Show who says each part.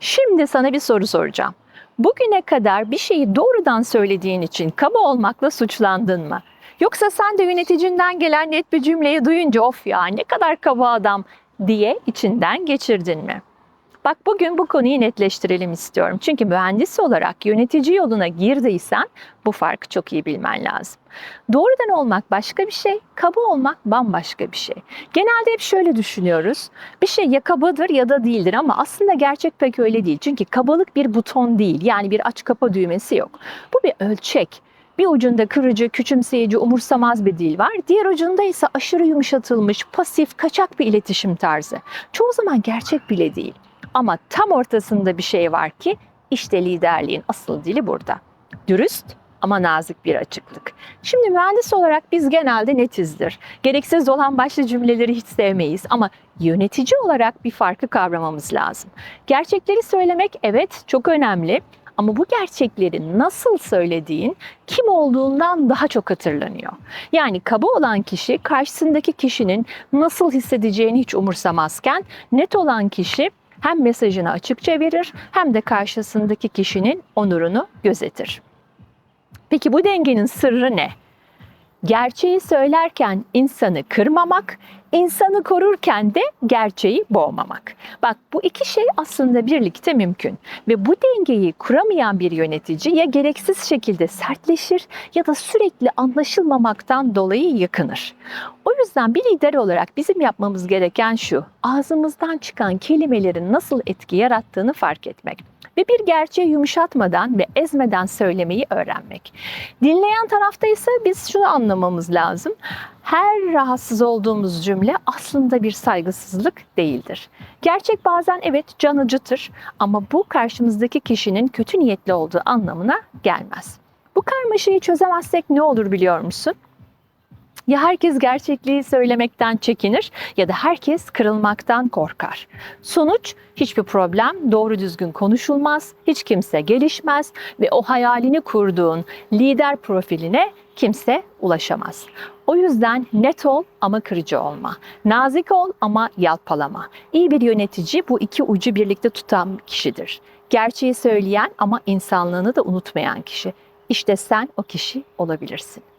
Speaker 1: Şimdi sana bir soru soracağım. Bugüne kadar bir şeyi doğrudan söylediğin için kaba olmakla suçlandın mı? Yoksa sen de yöneticinden gelen net bir cümleyi duyunca of ya ne kadar kaba adam diye içinden geçirdin mi? Bak bugün bu konuyu netleştirelim istiyorum. Çünkü mühendis olarak yönetici yoluna girdiysen bu farkı çok iyi bilmen lazım. Doğrudan olmak başka bir şey, kaba olmak bambaşka bir şey. Genelde hep şöyle düşünüyoruz. Bir şey ya kabadır ya da değildir ama aslında gerçek pek öyle değil. Çünkü kabalık bir buton değil. Yani bir aç kapa düğmesi yok. Bu bir ölçek. Bir ucunda kırıcı, küçümseyici, umursamaz bir dil var. Diğer ucunda ise aşırı yumuşatılmış, pasif, kaçak bir iletişim tarzı. Çoğu zaman gerçek bile değil. Ama tam ortasında bir şey var ki işte liderliğin asıl dili burada. Dürüst ama nazik bir açıklık. Şimdi mühendis olarak biz genelde netizdir. Gereksiz olan başlı cümleleri hiç sevmeyiz ama yönetici olarak bir farkı kavramamız lazım. Gerçekleri söylemek evet çok önemli ama bu gerçekleri nasıl söylediğin kim olduğundan daha çok hatırlanıyor. Yani kaba olan kişi karşısındaki kişinin nasıl hissedeceğini hiç umursamazken net olan kişi hem mesajını açıkça verir hem de karşısındaki kişinin onurunu gözetir. Peki bu dengenin sırrı ne? Gerçeği söylerken insanı kırmamak, insanı korurken de gerçeği boğmamak. Bak bu iki şey aslında birlikte mümkün ve bu dengeyi kuramayan bir yönetici ya gereksiz şekilde sertleşir ya da sürekli anlaşılmamaktan dolayı yakınır. O yüzden bir lider olarak bizim yapmamız gereken şu, ağzımızdan çıkan kelimelerin nasıl etki yarattığını fark etmek ve bir gerçeği yumuşatmadan ve ezmeden söylemeyi öğrenmek. Dinleyen tarafta ise biz şunu anlamamız lazım. Her rahatsız olduğumuz cümle aslında bir saygısızlık değildir. Gerçek bazen evet can acıtır ama bu karşımızdaki kişinin kötü niyetli olduğu anlamına gelmez. Bu karmaşayı çözemezsek ne olur biliyor musun? Ya herkes gerçekliği söylemekten çekinir ya da herkes kırılmaktan korkar. Sonuç hiçbir problem doğru düzgün konuşulmaz, hiç kimse gelişmez ve o hayalini kurduğun lider profiline kimse ulaşamaz. O yüzden net ol ama kırıcı olma. Nazik ol ama yalpalama. İyi bir yönetici bu iki ucu birlikte tutan kişidir. Gerçeği söyleyen ama insanlığını da unutmayan kişi. İşte sen o kişi olabilirsin.